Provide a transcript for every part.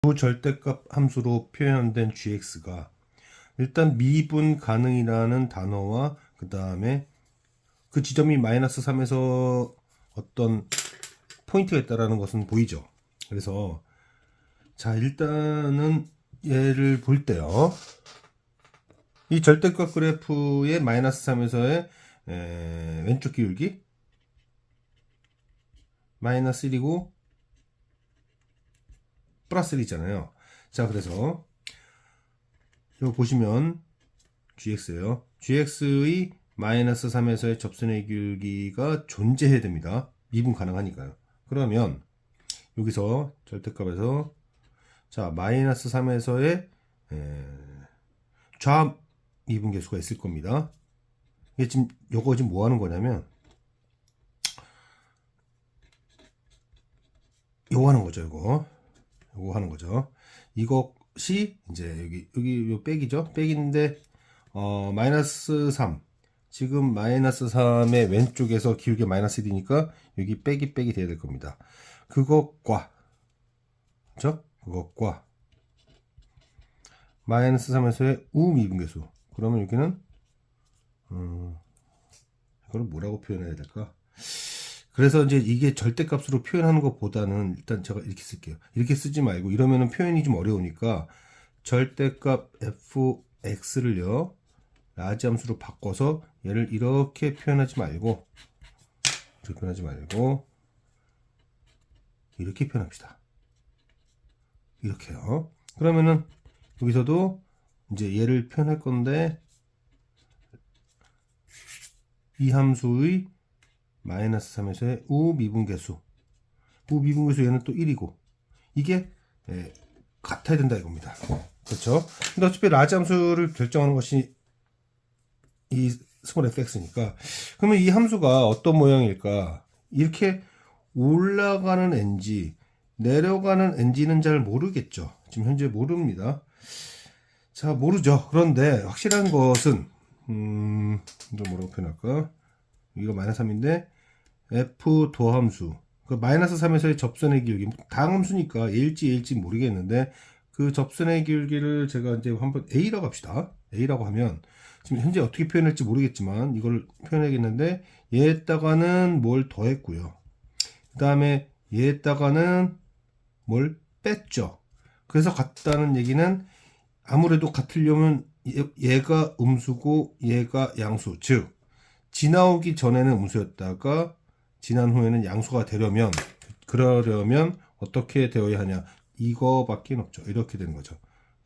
두 절대값 함수로 표현된 gx가 일단 미분 가능이라는 단어와 그 다음에 그 지점이 마이너스 3에서 어떤 포인트가 있다라는 것은 보이죠. 그래서 자 일단은 얘를 볼 때요. 이 절대값 그래프의 마이너스 3에서의 왼쪽 기울기 마이너스 1이고 플러스 1이잖아요. 자, 그래서 이거 보시면 gx예요. gx의 마이너스 3에서의 접선의 기울기가 존재해야 됩니다. 미분 가능하니까요. 그러면 여기서 절대값에서 자 마이너스 3에서의 좌 미분 계수가 있을 겁니다. 이게 지금 요거 지금 뭐 하는 거냐면 요거 하는 거죠, 이거. 요거 하는 거죠. 이것이 이제 여기 여기 요 백이죠. 백인데 어 마이너스 3. 지금 마이너스 3의 왼쪽에서 기울기 마이너스 1이니까 여기 빼기 빼기 돼야 될 겁니다. 그것과 그죠? 그것과 마이너스 3에서의 우미분계수. 그러면 여기는 음, 이걸 뭐라고 표현해야 될까? 그래서 이제 이게 절대값으로 표현하는 것보다는 일단 제가 이렇게 쓸게요. 이렇게 쓰지 말고 이러면은 표현이 좀 어려우니까 절대값 fx를요 라지 함수로 바꿔서 얘를 이렇게 표현하지 말고 이렇게 표현하지 말고 이렇게 표현합시다. 이렇게요. 그러면은 여기서도 이제 얘를 표현할 건데 이 함수의 마이너스 3에서의 우미분계수. 우미분계수 얘는 또 1이고. 이게 예, 같아야 된다 이겁니다. 그렇죠? 근데 어차피 라지 함수를 결정하는 것이 이 스몰 fx니까. 그러면 이 함수가 어떤 모양일까? 이렇게 올라가는 n지 내려가는 n지는 잘 모르겠죠. 지금 현재 모릅니다. 자 모르죠. 그런데 확실한 것은 음 이거 뭐라고 표현할까 이거 마이너스 3인데 f 도함수. 그 마이너스 3에서의 접선의 기울기. 다항함수니까 A일지 A일지 모르겠는데 그 접선의 기울기를 제가 이제 한번 A라고 합시다. A라고 하면 지금 현재 어떻게 표현할지 모르겠지만 이걸 표현하겠는데 얘에다가는 뭘 더했고요. 그 다음에 얘에다가는 뭘 뺐죠. 그래서 같다는 얘기는 아무래도 같으려면 얘- 얘가 음수고 얘가 양수. 즉 지나오기 전에는 음수였다가 지난 후에는 양수가 되려면 그러려면 어떻게 되어야 하냐? 이거밖에 없죠. 이렇게 되는 거죠.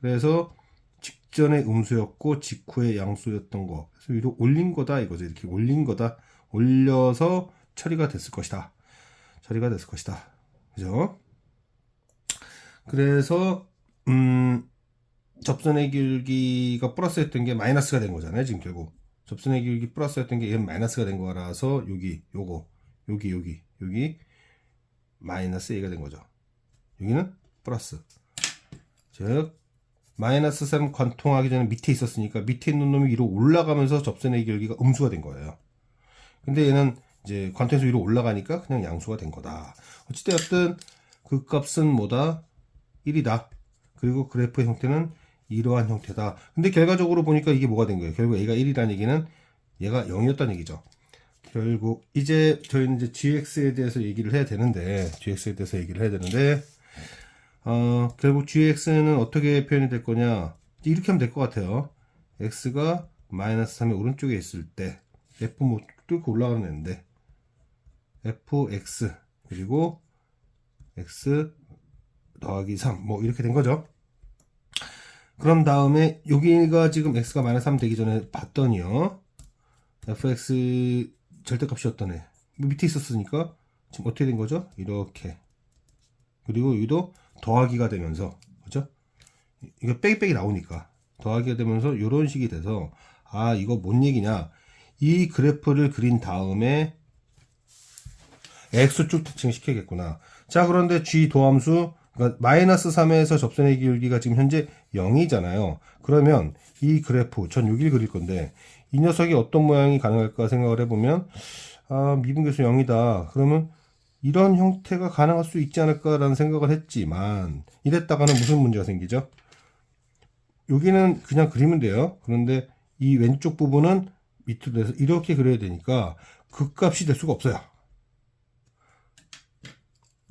그래서 직전에 음수였고 직후에 양수였던 거. 그래서 위로 올린 거다 이거죠. 이렇게 올린 거다. 올려서 처리가 됐을 것이다. 처리가 됐을 것이다. 그죠? 그래서 음 접선의 기울기가 플러스였던 게 마이너스가 된 거잖아요 지금 결국 접선의 기울기 플러스였던 게 얘는 마이너스가 된 거라서 여기 요거 여기 여기 여기 마이너스 A가 된 거죠. 여기는 플러스. 즉 마이너스 3 관통하기 전에 밑에 있었으니까 밑에 있는 놈이 위로 올라가면서 접선의 기울기가 음수가 된 거예요. 근데 얘는 이제 관통에서 위로 올라가니까 그냥 양수가 된 거다. 어찌되었든 그 값은 뭐다? 1이다. 그리고 그래프의 형태는 이러한 형태다. 근데 결과적으로 보니까 이게 뭐가 된 거예요? 결국 A가 1이라는 얘기는 얘가 0이었다는 얘기죠. 결국 이제 저희는 이제 GX에 대해서 얘기를 해야 되는데 GX에 대해서 얘기를 해야 되는데 어, 결국 GX는 어떻게 표현이 될 거냐 이렇게 하면 될 것 같아요. X가 마이너스 3의 오른쪽에 있을 때 F 뭐 뚫고 올라가는 애인데 FX 그리고 X 더하기 3 뭐 이렇게 된 거죠. 그런 다음에 여기가 지금 x가 마이너스 3 되기 전에 봤더니요. Fx 절대값이었던 애 밑에 있었으니까 지금 어떻게 된 거죠? 이렇게. 그리고 여기도 더하기가 되면서 그죠? 이거 빼기 빼기 나오니까 더하기가 되면서 이런 식이 돼서 아 이거 뭔 얘기냐? 이 그래프를 그린 다음에 x축 특징 시켜야겠구나. 자 그런데 g 도함수 그러니까 마이너스 3에서 접선의 기울기가 지금 현재 0이잖아요. 그러면 이 그래프 전 여기를 그릴 건데 이 녀석이 어떤 모양이 가능할까 생각을 해보면 아 미분계수 0이다. 그러면 이런 형태가 가능할 수 있지 않을까라는 생각을 했지만 이랬다가는 무슨 문제가 생기죠? 여기는 그냥 그리면 돼요. 그런데 이 왼쪽 부분은 밑으로 내서 이렇게 그려야 되니까 극값이 될 수가 없어요.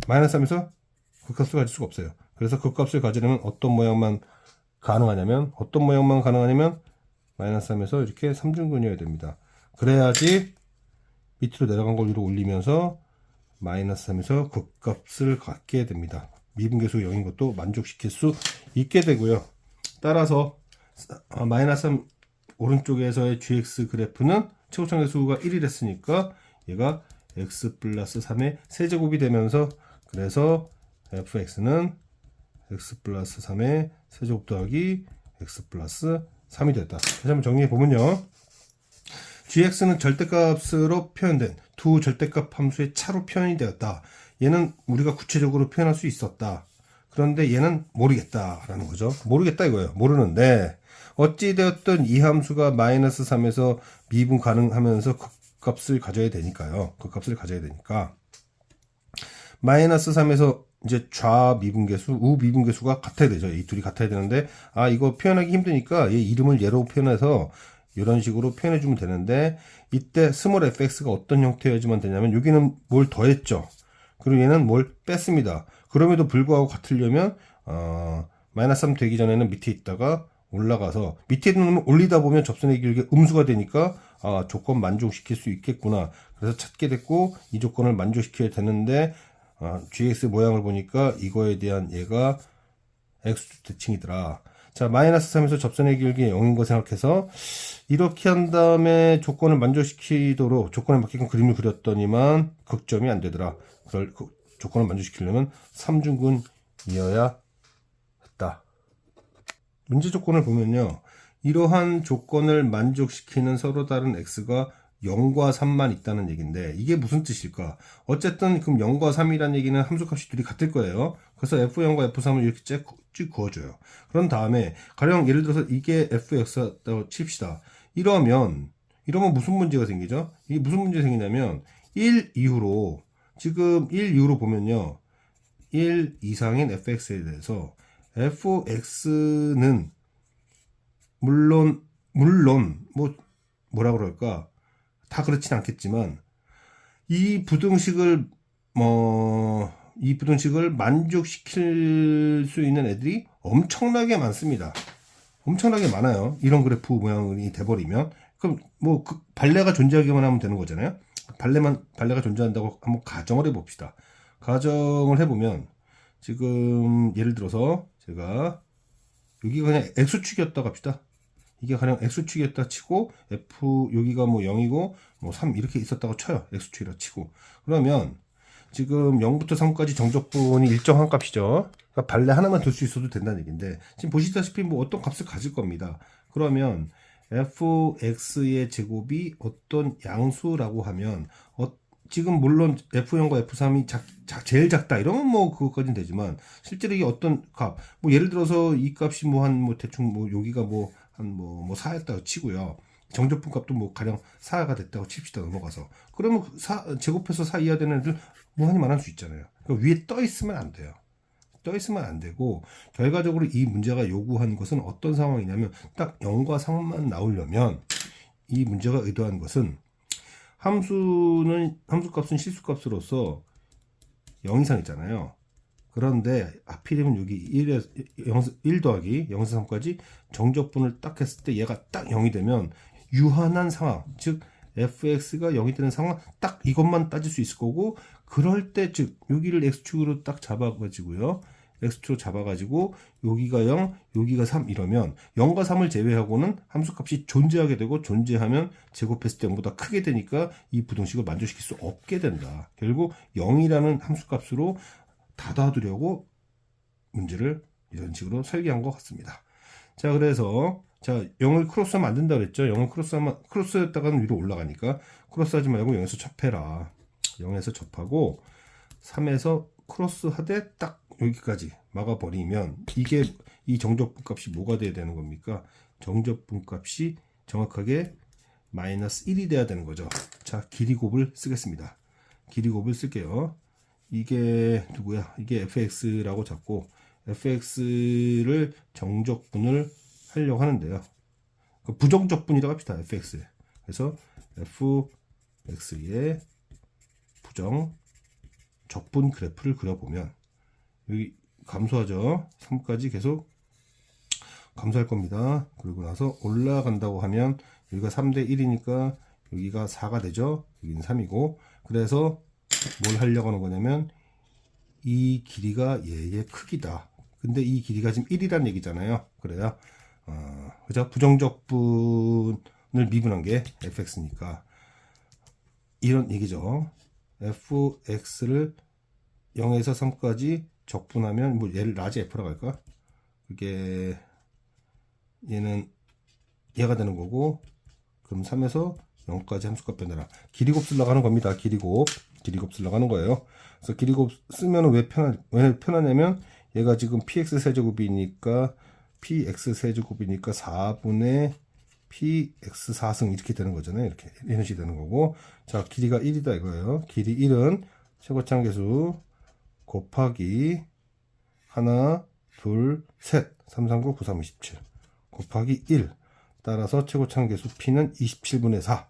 마이너스 하면서 극값을 가질 수가 없어요. 그래서 극값을 가지려면 어떤 모양만 가능하냐면 어떤 모양만 가능하냐면 마이너스 하면서 이렇게 삼중근이어야 됩니다. 그래야지 밑으로 내려간 걸 위로 올리면서 마이너스 하면서 극값을 갖게 됩니다. 미분계수 0인 것도 만족시킬 수 있게 되고요. 따라서 아, 마이너스 3 오른쪽에서의 gx 그래프는 최고점 계수가 1이 됐으니까 얘가 x 플러스 3의 세제곱이 되면서 그래서 fx는 x 플러스 3의 세제곱 더하기 x 플러스 3이 됐다. 다시 한번 정리해 보면요. gx는 절대값으로 표현된 두 절대값 함수의 차로 표현이 되었다. 얘는 우리가 구체적으로 표현할 수 있었다. 그런데 얘는 모르겠다라는 거죠. 모르겠다 이거예요. 모르는데 어찌되었든 이 함수가 마이너스 3에서 미분 가능하면서 극값을 가져야 되니까요. 극값을 가져야 되니까 마이너스 3에서 이제 좌 미분계수, 우 미분계수가 같아야 되죠. 이 둘이 같아야 되는데 아 이거 표현하기 힘드니까 얘 이름을 얘로 표현해서 이런 식으로 표현해 주면 되는데 이때 스몰 fx가 어떤 형태여야지만 되냐면 여기는 뭘 더했죠. 그리고 얘는 뭘 뺐습니다. 그럼에도 불구하고 같으려면 어, 마이너스 3 되기 전에는 밑에 있다가 올라가서 밑에 있는 올리다 보면 접선의 길게 음수가 되니까 아, 조건 만족시킬 수 있겠구나. 그래서 찾게 됐고 이 조건을 만족시켜야 되는데 아, gx 모양을 보니까 이거에 대한 얘가 x 대칭이더라. 자, 마이너스 3에서 접선의 길기 0인 거 생각해서 이렇게 한 다음에 조건을 만족시키도록 조건에 맞게끔 그림을 그렸더니만 극점이 안 되더라. 그럴 그 조건을 만족시키려면 3중근이어야 했다. 문제 조건을 보면요. 이러한 조건을 만족시키는 서로 다른 x가 0과 3만 있다는 얘기인데 이게 무슨 뜻일까? 어쨌든 그럼 0과 3이라는 얘기는 함수값이 둘이 같을 거예요. 그래서 f0과 f3을 이렇게 쭉, 쭉 그어줘요. 그런 다음에 가령 예를 들어서 이게 fx라고 칩시다. 이러면 이러면 무슨 문제가 생기죠? 이게 무슨 문제 생기냐면 1 이후로 지금 1 이후로 보면요. 1 이상인 fx에 대해서 fx는 물론 물론 뭐 뭐라 그럴까 다 그렇진 않겠지만 이 부등식을 뭐 이 부등식을 만족시킬 수 있는 애들이 엄청나게 많습니다. 엄청나게 많아요. 이런 그래프 모양이 돼버리면 그럼 뭐 그 발레가 존재하기만 하면 되는 거잖아요. 발레만 발레가 존재한다고 한번 가정을 해봅시다. 가정을 해보면 지금 예를 들어서 제가 여기가 그냥 x축이었다 갑시다. 이게 가령 x축이었다 치고 f 여기가 뭐 0이고 뭐 3 이렇게 있었다고 쳐요. x축이라 치고 그러면 지금 0부터 3까지 정적분이 일정한 값이죠. 그러니까 발레 하나만 둘 수 있어도 된다는 얘기인데 지금 보시다시피 뭐 어떤 값을 가질 겁니다. 그러면 fx의 제곱이 어떤 양수라고 하면 어, 지금 물론 F0과 F3이 작, 작, 제일 작다 이러면 뭐 그것까지는 되지만 실제로 이게 어떤 값, 뭐 예를 들어서 이 값이 뭐 한뭐 대충 뭐 여기가 뭐 한뭐뭐 4였다고 치고요. 정적분 값도 뭐 가령 4가 됐다고 칩시다 넘어가서 그러면 4 제곱해서 4 이하 되는 애들 무한히 말할 수 있잖아요. 그러니까 위에 떠 있으면 안 돼요. 떠 있으면 안 되고 결과적으로 이 문제가 요구한 것은 어떤 상황이냐면 딱 0과 3만 나오려면 이 문제가 의도한 것은 함수는 함수 값은 실수 값으로서 0 이상 있잖아요. 그런데 하필이면 여기 1에 0, 1 더하기 0에서 3까지 정적분을 딱 했을 때 얘가 딱 0이 되면 유한한 상황, 즉 fx가 0이 되는 상황 딱 이것만 따질 수 있을 거고 그럴 때 즉 여기를 x축으로 딱 잡아가지고요. x축으로 잡아가지고 여기가 0, 여기가 3 이러면 0과 3을 제외하고는 함수값이 존재하게 되고 존재하면 제곱했을 때 0보다 크게 되니까 이 부등식을 만족시킬 수 없게 된다. 결국 0이라는 함수값으로 닫아두려고 문제를 이런 식으로 설계한 것 같습니다. 자, 그래서 자, 0을 크로스하면 안 된다 그랬죠. 0을 크로스 하면 크로스했다가는 위로 올라가니까 크로스 하지 말고 0에서 접해라. 0에서 접하고 3에서 크로스 하되 딱 여기까지 막아 버리면 이게 이 정적분 값이 뭐가 돼야 되는 겁니까? 정적분 값이 정확하게 마이너스 1이 돼야 되는 거죠. 자, 길이 곱을 쓰겠습니다. 길이 곱을 쓸게요. 이게 누구야? 이게 fx라고 잡고 fx를 정적분을 하려고 하는데요. 그 부정적분이라고 합시다. fx. 그래서 fx의 부정 적분 그래프를 그려보면 여기 감소하죠. 3까지 계속 감소할 겁니다. 그리고 나서 올라간다고 하면 여기가 3대 1이니까 여기가 4가 되죠. 여기는 3이고 그래서 뭘 하려고 하는 거냐면 이 길이가 얘의 크기다. 근데 이 길이가 지금 1이란 얘기잖아요. 그래야 어, 그죠? 부정적분을 미분한 게 fx니까 이런 얘기죠. fx를 0에서 3까지 적분하면 뭐 얘를 라지 f라고 할까? 그게 얘는 얘가 되는 거고 그럼 3에서 0까지 함수값 변하라. 길이곱 쓰려고 하는 겁니다. 길이 곱. 길이곱 쓰려고 하는 거예요. 그래서 길이 곱 쓰면 왜 편하, 왜 편하냐면 얘가 지금 px 세제곱이니까 px 세제곱이니까 4분의 px 4승 이렇게 되는 거잖아요. 이렇게 이런 식이 되는 거고 자 길이가 1이다 이거예요. 길이 1은 최고창 계수 곱하기 하나 둘셋 3, 3, 9, 9, 3, 27 곱하기 1 따라서 최고창 계수 p는 27분의 4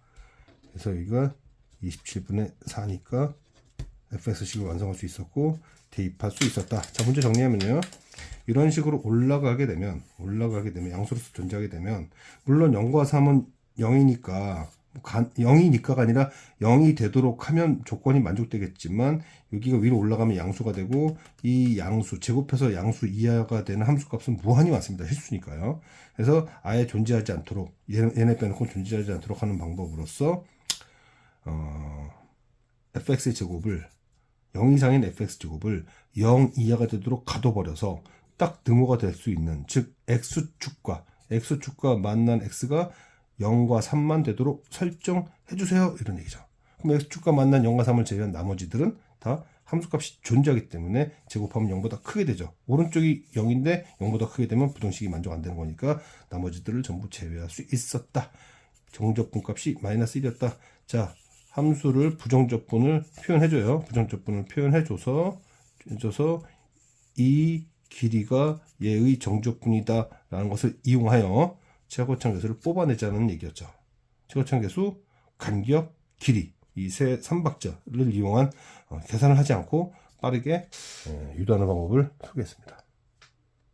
그래서 여기가 27분의 4니까 fx식을 완성할 수 있었고 대입할 수 있었다. 자 문제 정리하면요. 이런 식으로 올라가게 되면 올라가게 되면 양수로서 존재하게 되면 물론 0과 3은 0이니까 0이니까가 아니라 0이 되도록 하면 조건이 만족되겠지만 여기가 위로 올라가면 양수가 되고 이 양수 제곱해서 양수 이하가 되는 함수값은 무한히 왔습니다. 실수니까요. 그래서 아예 존재하지 않도록 얘네, 빼놓고 존재하지 않도록 하는 방법으로서 어, fx의 제곱을 0 이상인 fx 제곱을 0 이하가 되도록 가둬버려서 딱 등호가 될 수 있는 즉 x축과 x축과 만난 x가 0과 3만 되도록 설정해 주세요 이런 얘기죠. 그럼 x축과 만난 0과 3을 제외한 나머지들은 다 함수값이 존재하기 때문에 제곱하면 0보다 크게 되죠. 오른쪽이 0인데 0보다 크게 되면 부등식이 만족 안 되는 거니까 나머지들을 전부 제외할 수 있었다. 정적분 값이 마이너스 1이었다. 자, 함수를 부정적분을 표현해줘요. 부정적분을 표현해줘서 해줘서 이 길이가 얘의 정적분이다 라는 것을 이용하여 최고창 계수를 뽑아내자는 얘기였죠. 최고창 계수, 간격, 길이 이세 삼박자를 이용한 어, 계산을 하지 않고 빠르게 에, 유도하는 방법을 소개했습니다.